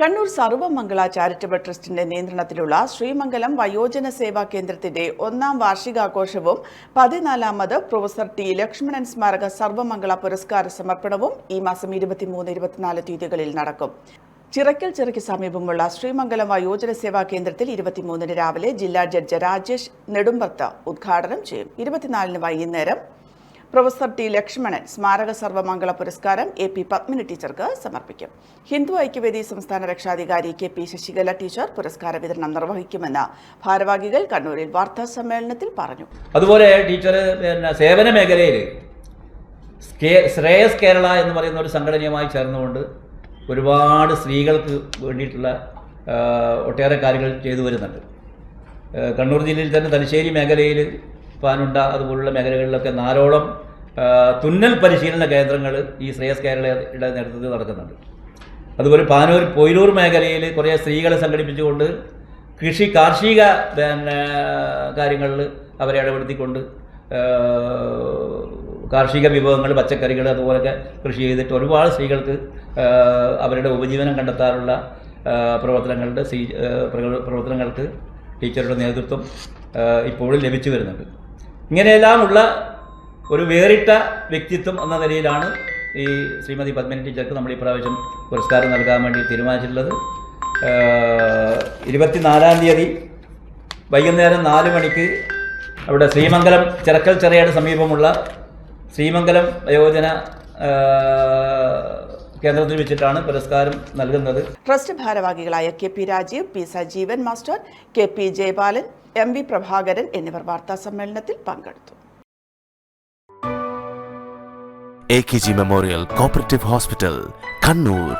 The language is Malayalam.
കണ്ണൂർ സർവമംഗള ചാരിറ്റബിൾ ട്രസ്റ്റിന്റെ നിയന്ത്രണത്തിലുള്ള ശ്രീമംഗലം വയോജന സേവാ കേന്ദ്രത്തിന്റെ ഒന്നാം വാർഷികാഘോഷവും പതിനാലാമത് പ്രൊഫസർ ടി ലക്ഷ്മണൻ സ്മാരക സർവമംഗള പുരസ്കാര സമർപ്പണവും ഈ മാസം ഇരുപത്തിമൂന്ന് ഇരുപത്തിനാല് തീയതികളിൽ നടക്കും. ചിറക്കൽ ചിറയ്ക്ക് സമീപമുള്ള ശ്രീമംഗലം വയോജന സേവാ കേന്ദ്രത്തിൽ ഇരുപത്തിമൂന്നിന് രാവിലെ ജില്ലാ ജഡ്ജ് രാജേഷ് നെടുമ്പത്ത് ഉദ്ഘാടനം ചെയ്യും. ഇരുപത്തിനാലിന് വൈകുന്നേരം പ്രൊഫസർ ടി ലക്ഷ്മണൻ സ്മാരക സർവമംഗള പുരസ്കാരം എ പി പത്മിനി ടീച്ചർക്ക് സമർപ്പിക്കും. ഹിന്ദു ഐക്യവേദി സംസ്ഥാന രക്ഷാധികാരി കെ പി ശശികല ടീച്ചർ പുരസ്കാര വിതരണം നിർവഹിക്കുമെന്ന് ഭാരവാഹികൾ കണ്ണൂരിൽ വാർത്താ സമ്മേളനത്തിൽ പറഞ്ഞു. അതുപോലെ ടീച്ചർ പിന്നെ സേവന മേഖലയിൽ ശ്രേയസ് കേരള എന്ന് പറയുന്ന ഒരു സംഘടനയുമായി ചേർന്നുകൊണ്ട് ഒരുപാട് സ്ത്രീകൾക്ക് വേണ്ടിയിട്ടുള്ള ഒട്ടേറെ കാര്യങ്ങൾ ചെയ്തു വരുന്നുണ്ട്. കണ്ണൂർ ജില്ലയിൽ തന്നെ തലശ്ശേരി മേഖലയിൽ പാനുണ്ട അതുപോലുള്ള മേഖലകളിലൊക്കെ നാലോളം തുന്നൽ പരിശീലന കേന്ദ്രങ്ങൾ ഈ ശ്രേയസ് കേരളയുടെ നേതൃത്വത്തിൽ നടക്കുന്നുണ്ട്. അതുപോലെ പാനൂർ പൊയിലൂർ മേഖലയിൽ കുറേ സ്ത്രീകളെ സംഘടിപ്പിച്ചുകൊണ്ട് കൃഷി കാർഷിക പിന്നെ കാര്യങ്ങളിൽ അവരെ ഇടപെടുത്തിക്കൊണ്ട് കാർഷിക വിഭവങ്ങൾ പച്ചക്കറികൾ അതുപോലൊക്കെ കൃഷി ചെയ്തിട്ട് ഒരുപാട് സ്ത്രീകൾക്ക് അവരുടെ ഉപജീവനം കണ്ടെത്താനുള്ള പ്രവർത്തനങ്ങളുടെ പ്രവർത്തനങ്ങൾക്ക് ടീച്ചറുടെ നേതൃത്വം ഇപ്പോഴും ലഭിച്ചു വരുന്നുണ്ട്. ഇങ്ങനെയെല്ലാമുള്ള ഒരു വേറിട്ട വ്യക്തിത്വം എന്ന നിലയിലാണ് ഈ ശ്രീമതി പത്മിനി ടീച്ചർക്ക് നമ്മൾ ഈ പ്രാവശ്യം പുരസ്കാരം നൽകാൻ വേണ്ടി തീരുമാനിച്ചിട്ടുള്ളത്. ഇരുപത്തിനാലാം തീയതി വൈകുന്നേരം നാല് മണിക്ക് അവിടെ ശ്രീമംഗലം ചിറക്കൽ ചെറിയയുടെ സമീപമുള്ള ശ്രീമംഗലം വയോജന കേന്ദ്രത്തിൽ വെച്ചിട്ടാണ് പുരസ്കാരം നൽകുന്നത്. ട്രസ്റ്റ് ഭാരവാഹികളായ K P Rajeev P Sajeevan master K P Jayapalan M V Prabhakaran എന്നിവർ വാർത്താ സമ്മേളനത്തിൽ പങ്കെടുത്തു. A K G memorial cooperative hospital Kannur